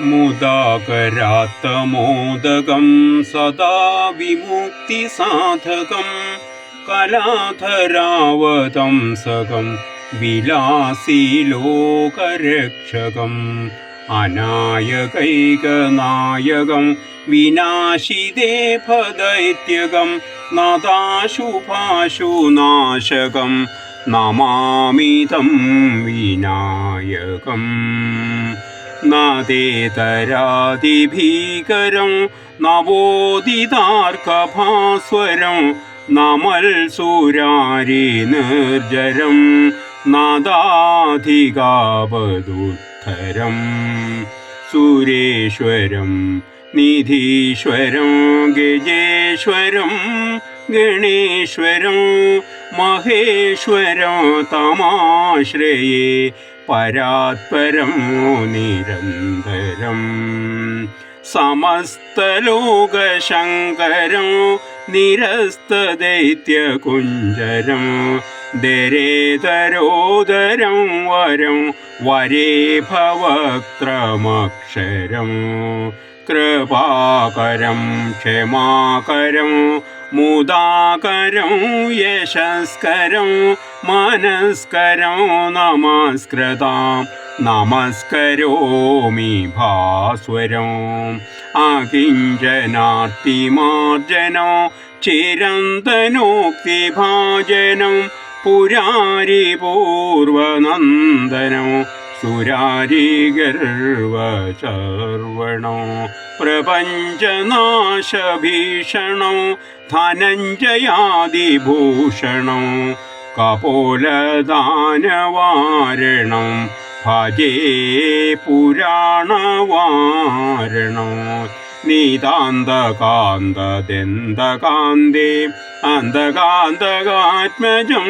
മുദാകരാത്തമോദകം സദാ വിമുക്തിസാധകം കലാധരാവതംസകം വിലാസി ലോകരക്ഷകം അനായകൈകനായകം വിനാശിതേ ഭദൈത്യകം നദാശുഭാശുനാശകം നമാമിതം വിനായകം നദേതരാതിഭീകരം നവോദിതാർക്കഭാസ്വരം നമൽ സൂരാരി നിർജരം നാദാധികാവതുദ്ധരം സുരേശ്വരം നിധീശ്വരം ഗജേശ്വരം ഗണേശ്വരം മഹേശ്വരം തമാശ്രയേ പരാത്പരം നിരന്തരം. സമസ്തലോകശങ്കരം നിരസ്തദൈത്യകുഞ്ചരം. ദരേതരോദരം വരം വരേ ഭവക്രമക്ഷരം കൃപാകരം ക്ഷമാകരം മുദാകരം യശസ്കരം മനസ്കരം നമസ്കൃതാം നമസ്കരോമി ഭാസ്വരം അകിഞ്ചനാർത്തിമാർജനോ ചിരന്തനോക്തിഭാജനം പുരാരി പൂർവനന്ദനം സുരാരിഗർവചർവണോ പ്രപഞ്ചനാശഭീഷണോ? ധനഞ്ജയാദിഭൂഷണോ? കപോലദാനവാരണം? ഭജേ പുരാണവാരണോ? നീതാന്തകാന്തദന്തകാന്തേ അന്തകാന്തകാത്മജം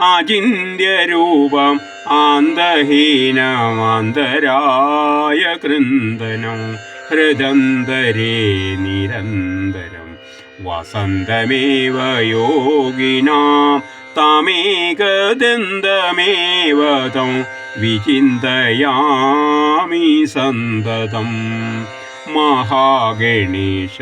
അചിന്യരൂപം ആന്തഹീനമാന്തരായ കൃന്ദനം ഹൃദന്തരേ നിരന്തരം. വസന്തമേവ യോഗിനാം തമേകദന്തമേവ തം വിചിന്തയാമി സന്തതം. മഹാഗണേശ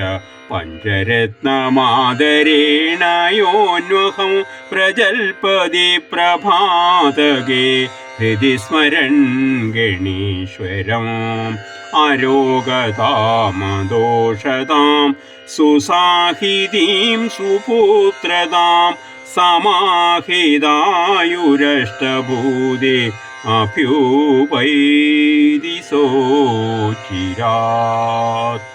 പഞ്ചരത്നമാദരേണയോന്വഹം പ്രജൽപതി പ്രഭാതകേ ഹൃതി സ്മരൻ ഗണീശ്വരം. അരോഗതാമദോഷതാം സുസാഹിതീം സുപുത്രതാം സമാഹിതായുരഷ്ടഭൂതേ അഭ്യൂപൈതി സോചിരാത്